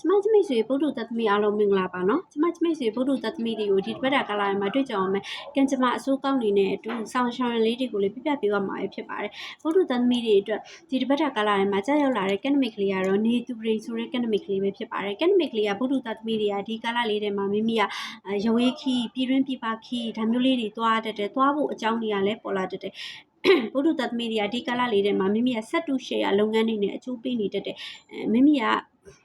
ကျမချမိတ်ဆွေဗုဒ္ဓတသမီအားလုံးမင်္ဂလာပါနော်ကျမချမိတ်ဆွေဗုဒ္ဓတသမီတွေကိုဒီတစ်ပတ်တာကာလာမှာတွေ့ကြအောင်မယ်ကံကြမ္မာအစိုးကောင်းနေတဲ့အတူဆောင်းရှောင်းလေးတွေကိုလည်းပြပြပေးသွားမှာဖြစ်ပါတယ်ဗုဒ္ဓတသမီတွေအတွက်ဒီတစ်ပတ်တာကာလာမှာကြာရောက်လာတဲ့ကက်နမစ်ကလေးကတော့နေသူပရိဆိုတဲ့ကက်နမစ်ကလေးပဲဖြစ်ပါတယ်ကက်နမစ်ကလေးကဗုဒ္ဓတသမီတွေကဒီကာလာလေးထဲမှာမိမိကရဝေးခီပြည်တွင်းပြည်ပခီဒါမျိုးလေးတွေသွားတတ်တယ်သွားဖို့အကြောင်းတွေကလည်းပေါ်လာတတ်တယ်ဘုဒ္ဓတသမီတွေကဒီကာလလေးထဲမှာမိမိကဆက်တူရှယ်ယာလုပ်ငန်းတွေနဲ့အကျိုးပေးနေတတ်တယ်အဲမိမိက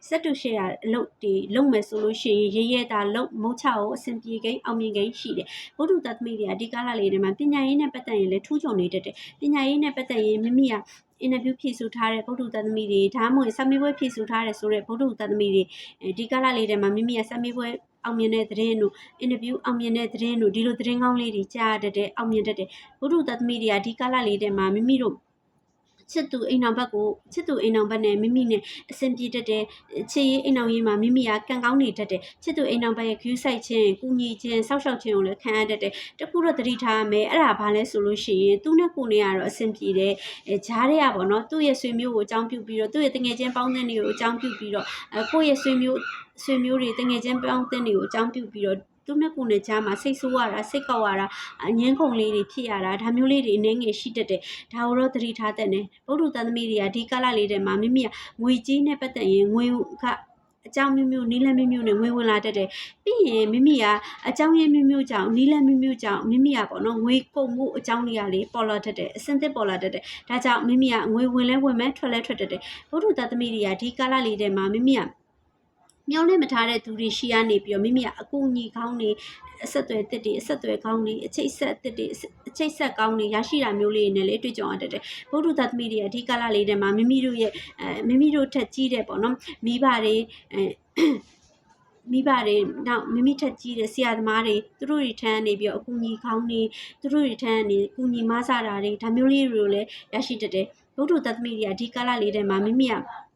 စက်တူရှယ်ယာအလုပ်တွေလုပ်မယ်ဆိုလို့ရှိရင်ရရဲတာလုပ်မုတ်ချကိုအဆင်ပြေကိန်းအောင်မြင်ကိန်းရှိတယ်ဘုဒ္ဓတသမီတွေကဒီကာလလေးထဲမှာပညာရေးနဲ့ပတ်သက်ရင်လည်းထူးချွန်နေတတ်တယ်ပညာရေးနဲ့ပတ်သက်ရင်မိမိကအင်တာဗျူးဖြည့်ဆို့ထားတဲ့ဗုဒ္ဓတသမီတွေဒါမှမဟုတ်ဆမေးပွဲဖြည့်ဆို့ထားတဲ့ဆိုတဲ့ဗုဒ္ဓတသမီတွေအဲဒီကာလလေးထဲမှာမိမိကဆမေးပွဲအောင်မြင်တဲ့သတင်းတို့အင်တာဗျူးအောင်မြင်တဲ့သတင်းတို့ဒီလိုသတင်းကောင်းလေးတွေကြားရတဲ့အောင်မြင်တတ်တဲ့ဘုဒ္ဓတသမီတွေကဒီကာလလေးထဲမှာမိမိတို့ ချစ်သူအိမ်အောင်ဘက်ကိုချစ်သူအိမ်အောင်ဘက်နဲ့မိမိနဲ့အဆင်ပြေတတ်တဲ့ချစ်ရေးအိမ်အောင်ရေးမှာမိမိကကံကောင်းနေတတ်တဲ့ချစ်သူအိမ်အောင်ဘက်ရဲ့ view site ချင်းကုညီချင်းစောက်ရှောက်ချင်းကိုလည်းခံရတတ်တဲ့တခုတော့သတိထားရမယ်အဲ့ဒါဘာလဲဆိုလို့ရှိရင်သူနဲ့ကိုနဲ့ကတော့အဆင်ပြေတယ်အဲဂျားတွေကပေါ့နော်သူ့ရဲ့ဆွေမျိုးကိုအကြောင်းပြုပြီးတော့သူ့ရဲ့တငယ်ချင်းပေါင်းတဲ့တွေကိုအကြောင်းပြုပြီးတော့အဲကိုယ့်ရဲ့ဆွေမျိုးဆွေမျိုးတွေတငယ်ချင်းပေါင်းတဲ့တွေကိုအကြောင်းပြုပြီးတော့ သူနဲ့ကိုနဲ့ကြားမှာစိတ်ဆိုးရတာစိတ်ကောက်ရတာအငင်းခုန်လေးတွေဖြစ်ရတာဒါမျိုးလေးတွေအနေငယ်ရှိတတ်တယ်ဒါကိုတော့သတိထားတဲ့နဲ့ဗုဒ္ဓတန်သမီးတွေကဒီကာလလေးထဲမှာမိမိကငွေကြီးနဲ့ပတ်သက်ရင်ငွေကအကြောင်းမျိုးမျိုးနီးလန်းမျိုးမျိုးနဲ့ငွေဝင်လာတတ်တယ်ပြီးရင်မိမိကအကြောင်းရင်းမျိုးမျိုးကြောင့်နီးလန်းမျိုးမျိုးကြောင့်မိမိကပေါ့နော်ငွေကုန်မှုအကြောင်းတွေကလေပေါ်လာတတ်တယ်အစင်သစ်ပေါ်လာတတ်တယ်ဒါကြောင့်မိမိကငွေဝင်လဲဝင်မဲ့ထွက်လဲထွက်တတ်တယ်ဗုဒ္ဓတသမီးတွေကဒီကာလလေးထဲမှာမိမိက မျောလင့်မထားတဲ့သူတွေရှိရနေပြီးတော့မိမိကအကူအညီကောင်းနေအဆက်အသွယ်တစ်တွေအဆက်အသွယ်ကောင်းနေအချိတ်ဆက်တစ်တွေအချိတ်ဆက်ကောင်းနေရရှိတာမျိုးလေးတွေနဲ့လေတွေ့ကြုံရတတ်တယ်ဘုဒ္ဓသသမီးတွေအဓိကလလေးတွေမှာမိမိတို့ရဲ့အဲမိမိတို့ထက်ကြီးတဲ့ပေါ့နော်မိဘတွေအဲမိဘတွေနောက်မိမိထက်ကြီးတဲ့ဆရာသမားတွေသူတို့တွေထမ်းနေပြီးတော့အကူအညီကောင်းနေသူတို့တွေထမ်းနေအကူအညီမဆတာတွေဒါမျိုးလေးတွေကိုလည်းရရှိတတ်တယ်ဘုဒ္ဓသသမီးတွေအဓိကလလေးတွေမှာမိမိက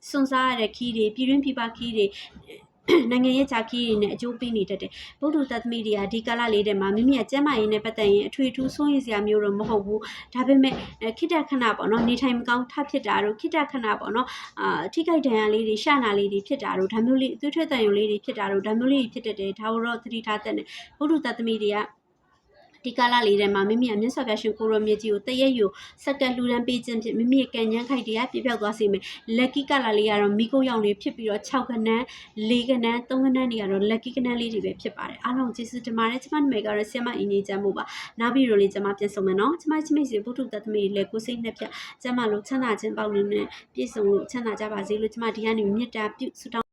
စွန့်စားရတဲ့ခီးတွေပြည်တွင်းပြည်ပခီးတွေ နိုင်ငံရေးချာခီးတွေနဲ့အကျိုးပေးနေတတ်တယ်ဗုဒ္ဓတသမီတွေကဒီကာလလေးထဲမှာမိမိရဲ့ကျန်းမာရေးနဲ့ပတ်သက်ရင်အထွေထူးစိုးရိမ်စရာမျိုးတော့မဟုတ်ဘူးဒါပေမဲ့ခိတ္တခဏပေါ့နော်နေထိုင်မကောင်းထဖြစ်တာတို့ခိတ္တခဏပေါ့နော်အာထိခိုက်ဒဏ်ရာလေးတွေရှာနာလေးတွေဖြစ်တာတို့ဒါမျိုးလေးအသွေးထွက်တန်ရုံလေးတွေဖြစ်တာတို့ဒါမျိုးလေးတွေဖြစ်တတ်တယ်ဒါတော့သတိထားတတ်တယ်ဗုဒ္ဓတသမီတွေက ဒီကာလလေးထဲမှာမိမိကမြတ်စွာဘုရားရှင်ကိုရောမြတ်ကြီးကိုတရက်ယူစက္ကန့်လှူဒန်းပေးခြင်းဖြင့်မိမိရဲ့ကံဉဏ်ခိုက်တရားပြည့်ပြောက်သွားစေမယ်။ lucky ကာလလေးကတော့မိကိုရောင်လေးဖြစ်ပြီးတော့6ခန်း၄ခန်း3ခန်းတွေကတော့ lucky ခန်းလေးတွေပဲဖြစ်ပါတယ်။အားလုံးကျေးဇူးတင်ပါတယ်။ကျမနာမည်ကတော့ဆီယမအင်းကြီးချမ်းမို့ပါ။နောက်ပြီးတော့လေးကျမပြန်ဆောင်မယ်နော်။ကျမချမိတ်ဆွေဘုထုတသမီးလည်းကိုစိတ်နှစ်ဖြတ်ကျမလို့ချမ်းသာခြင်းပေါက်နေနဲ့ပြည့်စုံလို့ချမ်းသာကြပါစေလို့ကျမဒီကနေ့မြတ်တာပြုဆုတောင်း